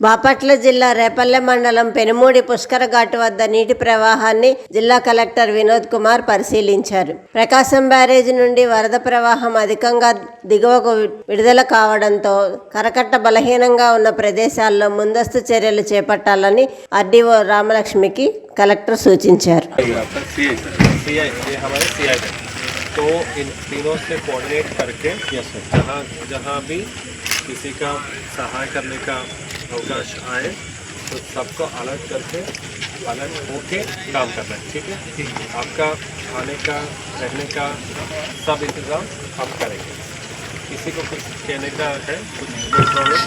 బాపట్ల జిల్లా రేపల్లె మండలం పెనుమూడి పుష్కర ఘాటు వద్ద నీటి ప్రవాహాన్ని జిల్లా కలెక్టర్ వినోద్ కుమార్ పరిశీలించారు ప్రకాశం బ్యారేజీ నుండి వరద ప్రవాహం అధికంగా దిగువకు వి- విడుదల కావడంతో కరకట్ట బలహీనంగా ఉన్న ప్రదేశాల్లో ముందస్తు చర్యలు చేపట్టాలని ఆర్డీఓ రామలక్ష్మికి కలెక్టర్ సూచించారు आपका सी आई सी आई ये हमारे सी आई है तो इन तीनों से कोऑर्डिनेट करके जहाँ जहाँ भी किसी का सहाय करने का अवकाश आए तो सबको अलर्ट करके अलर्ट होके काम करना है ठीक है आपका खाने का रहने का सब इंतज़ाम हम करेंगे किसी को कुछ कहने का है कुछ प्रॉब्लम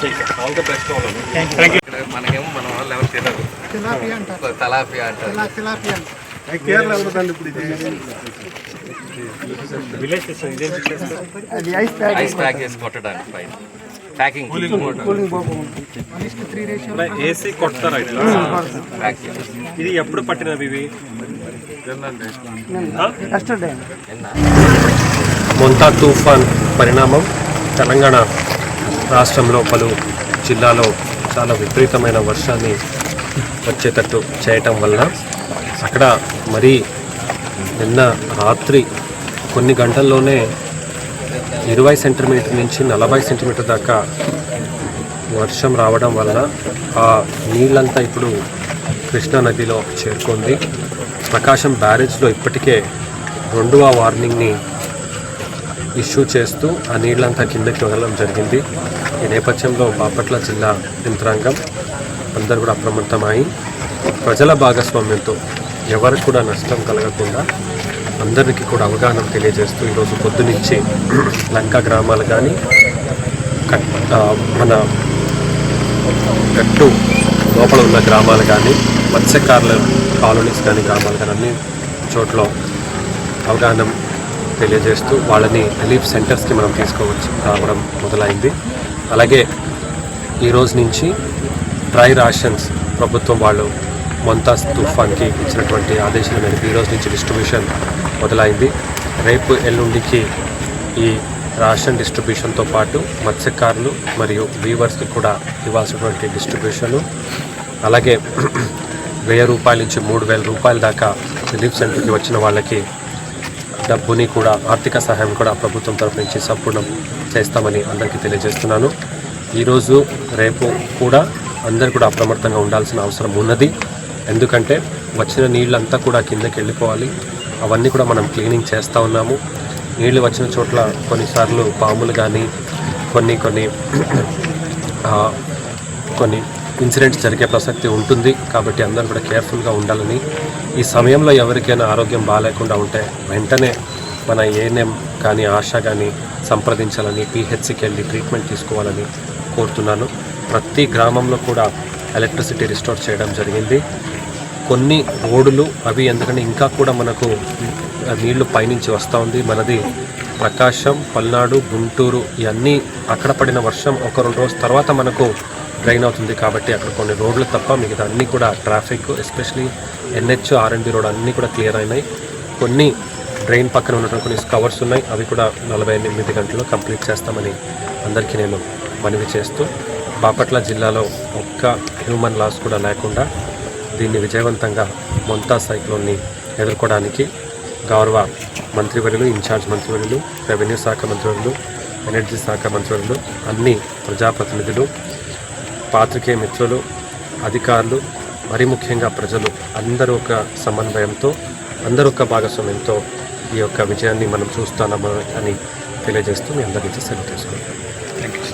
ठीक है all the best all thank you ఇక్కడ మనకేమో మన వాళ్ళు ఎవరు తినరు తిలాపియా అంటారు తలాపి అంటారు తిలా- తిలాపియా అంటారు విలేజ్ స్టేషన్ ఇదేంటి చేస్తారు అది ఐస్ ప్యాక్ ఐస్ ప్యాక్ చేసి కొట్టడానికి పైన ప్యాకింగ్ కూలింగ్ ఏసీ కొడతారా ఇట్లా? చేసి ఇది ఎప్పుడు పట్టినవి ఇవి ఎస్టర్డే మొంతా తుఫాన్ పరిణామం తెలంగాణ రాష్ట్రంలో పలు జిల్లాలో చాలా విపరీతమైన వర్షాన్ని వచ్చేటట్టు చేయటం వలన అక్కడ మరీ నిన్న రాత్రి కొన్ని గంటల్లోనే ఇరవై సెంటీమీటర్ నుంచి నలభై సెంటీమీటర్ దాకా వర్షం రావడం వలన ఆ నీళ్ళంతా ఇప్పుడు కృష్ణా నదిలో చేరుకుంది. ప్రకాశం బ్యారేజ్లో ఇప్పటికే రెండవ వార్నింగ్ని ఇష్యూ చేస్తూ ఆ నీళ్ళంతా కిందకి వదలడం జరిగింది. ఈ నేపథ్యంలో బాపట్ల జిల్లా యంత్రాంగం అందరూ కూడా అప్రమత్తమై ప్రజల భాగస్వామ్యంతో ఎవరికి కూడా నష్టం కలగకుండా అందరికీ కూడా అవగాహన తెలియజేస్తూ ఈరోజు పొద్దునుంచి లంకా గ్రామాలు కానీ కట్ మన గట్టు లోపల ఉన్న గ్రామాలు కానీ మత్స్యకారుల కాలనీస్ కానీ గ్రామాలు కానీ అన్ని చోట్ల అవగాహన తెలియజేస్తూ వాళ్ళని రిలీఫ్ సెంటర్స్కి మనం తీసుకోవచ్చు రావడం మొదలైంది. అలాగే ఈరోజు నుంచి డ్రై రాషన్స్ ప్రభుత్వం వాళ్ళు మొంతాజ్ తుఫాన్కి ఇచ్చినటువంటి ఆదేశాల మేరకు ఈ రోజు నుంచి డిస్ట్రిబ్యూషన్ మొదలైంది. రేపు ఎల్లుండికి ఈ రాషన్ డిస్ట్రిబ్యూషన్తో పాటు మత్స్యకారులు మరియు వీవర్స్కి కూడా ఇవ్వాల్సినటువంటి డిస్ట్రిబ్యూషను అలాగే వెయ్యి రూపాయల నుంచి మూడు వేల రూపాయల దాకా రిలీఫ్ సెంటర్కి వచ్చిన వాళ్ళకి డబ్బుని కూడా ఆర్థిక సహాయం కూడా ప్రభుత్వం తరఫు నుంచి సంపూర్ణం చేస్తామని అందరికీ తెలియజేస్తున్నాను. ఈరోజు రేపు కూడా అందరు కూడా అప్రమత్తంగా ఉండాల్సిన అవసరం ఉన్నది. ఎందుకంటే వచ్చిన నీళ్ళంతా కూడా కిందకి వెళ్ళిపోవాలి. అవన్నీ కూడా మనం క్లీనింగ్ చేస్తూ ఉన్నాము. నీళ్ళు వచ్చిన చోట్ల కొన్నిసార్లు పాములు కానీ కొన్ని కొన్ని కొన్ని ఇన్సిడెంట్స్ జరిగే ప్రసక్తి ఉంటుంది. కాబట్టి అందరూ కూడా కేర్ఫుల్గా ఉండాలని. ఈ సమయంలో ఎవరికైనా ఆరోగ్యం బాగాలేకుండా ఉంటే వెంటనే మన ఏఎన్ఎం కానీ ఆశ కానీ సంప్రదించాలని పిహెచ్సికి వెళ్ళి ట్రీట్మెంట్ తీసుకోవాలని కోరుతున్నాను. ప్రతి గ్రామంలో కూడా ఎలక్ట్రిసిటీ రిస్టోర్ చేయడం జరిగింది. కొన్ని రోడ్లు అవి ఎందుకంటే ఇంకా కూడా మనకు నీళ్ళు పైనుంచి వస్తూ ఉంది. మనది ప్రకాశం పల్నాడు గుంటూరు ఇవన్నీ అక్కడ పడిన వర్షం ఒక రెండు రోజుల తర్వాత మనకు డ్రైన్ అవుతుంది కాబట్టి అక్కడ కొన్ని రోడ్లు తప్ప మిగతా అన్నీ కూడా traffic especially NH R and B road అన్నీ కూడా క్లియర్ అయినాయి. కొన్ని డ్రైన్ పక్కన ఉన్నటువంటి కొన్ని కవర్స్ ఉన్నాయి. అవి కూడా నలభై ఎనిమిది గంటల్లో కంప్లీట్ చేస్తామని అందరికీ నేను మనవి చేస్తూ బాపట్ల జిల్లాలో ఒక్క హ్యూమన్ లాస్ కూడా లేకుండా దీన్ని విజయవంతంగా మొంతా సైక్లోన్ని ఎదుర్కోవడానికి గౌరవ మంత్రివర్యులు ఇన్ఛార్జ్ మంత్రివర్యులు రెవెన్యూ శాఖ మంత్రివర్యులు ఎనర్జీ శాఖ మంత్రివర్యులు అన్ని ప్రజాప్రతినిధులు పాత్రికేయ మిత్రులు అధికారులు మరి ముఖ్యంగా ప్రజలు అందరూ ఒక సమన్వయంతో అందరూ ఒక భాగస్వామ్యంతో ఈ యొక్క విజయాన్ని మనం చూస్తున్నాము అని తెలియజేస్తూ మీ అందరి నుంచి సెలవు తీసుకుంటాం